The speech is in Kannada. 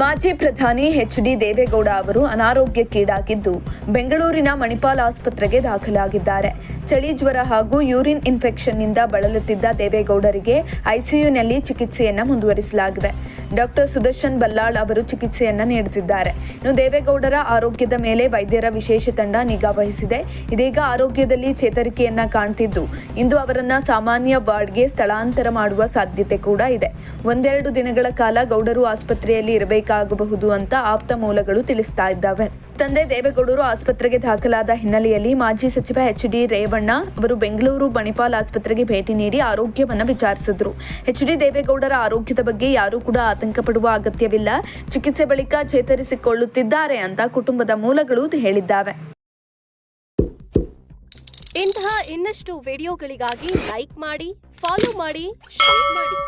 ಮಾಜಿ ಪ್ರಧಾನಿ ಎಚ್ ಡಿ ದೇವೇಗೌಡ ಅವರು ಅನಾರೋಗ್ಯಕ್ಕೀಡಾಗಿದ್ದು ಬೆಂಗಳೂರಿನ ಮಣಿಪಾಲ್ ಆಸ್ಪತ್ರೆಗೆ ದಾಖಲಾಗಿದ್ದಾರೆ. ಚಳಿ ಜ್ವರ ಹಾಗೂ ಯೂರಿನ್ ಇನ್ಫೆಕ್ಷನ್ನಿಂದ ಬಳಲುತ್ತಿದ್ದ ದೇವೇಗೌಡರಿಗೆ ಐಸಿಯುನಲ್ಲಿ ಚಿಕಿತ್ಸೆಯನ್ನು ಮುಂದುವರಿಸಲಾಗಿದೆ. ಡಾಕ್ಟರ್ ಸುದರ್ಶನ್ ಬಲ್ಲಾಳ್ ಅವರು ಚಿಕಿತ್ಸೆಯನ್ನ ನೀಡುತ್ತಿದ್ದಾರೆ. ಇನ್ನು ದೇವೇಗೌಡರ ಆರೋಗ್ಯದ ಮೇಲೆ ವೈದ್ಯರ ವಿಶೇಷ ತಂಡ ನಿಗಾ ವಹಿಸಿದೆ. ಇದೀಗ ಆರೋಗ್ಯದಲ್ಲಿ ಚೇತರಿಕೆಯನ್ನ ಕಾಣ್ತಿದ್ದು. ಇಂದು ಅವರನ್ನ ಸಾಮಾನ್ಯ ವಾರ್ಡ್ಗೆ ಸ್ಥಳಾಂತರ ಮಾಡುವ ಸಾಧ್ಯತೆ ಕೂಡ ಇದೆ. ಒಂದೆರಡು ದಿನಗಳ ಕಾಲ ಗೌಡರು ಆಸ್ಪತ್ರೆಯಲ್ಲಿ ಇರಬೇಕಾಗಬಹುದು ಅಂತ ಆಪ್ತ ಮೂಲಗಳು ತಿಳಿಸ್ತಾ ಇದ್ದಾವೆ. ತಂದೆ ದೇವೇಗೌಡರು ಆಸ್ಪತ್ರೆಗೆ ದಾಖಲಾದ ಹಿನ್ನೆಲೆಯಲ್ಲಿ ಮಾಜಿ ಸಚಿವ ಎಚ್ ಡಿ ರೇವಣ್ಣ ಅವರು ಬೆಂಗಳೂರು ಬಣಿಪಾಲ್ ಆಸ್ಪತ್ರೆಗೆ ಭೇಟಿ ನೀಡಿ ಆರೋಗ್ಯವನ್ನು ವಿಚಾರಿಸಿದ್ರು. ಎಚ್ ಡಿ ದೇವೇಗೌಡರ ಆರೋಗ್ಯದ ಬಗ್ಗೆ ಯಾರೂ ಕೂಡ ಆತಂಕ ಪಡುವ ಅಗತ್ಯವಿಲ್ಲ. ಚಿಕಿತ್ಸೆ ಬಳಿಕ ಚೇತರಿಸಿಕೊಳ್ಳುತ್ತಿದ್ದಾರೆ ಅಂತ ಕುಟುಂಬದ ಮೂಲಗಳು ಹೇಳಿದ್ದಾವೆ. ಇಂತಹ ಇನ್ನಷ್ಟು ವಿಡಿಯೋಗಳಿಗಾಗಿ ಲೈಕ್ ಮಾಡಿ, ಫಾಲೋ ಮಾಡಿ, ಶೇರ್ ಮಾಡಿ.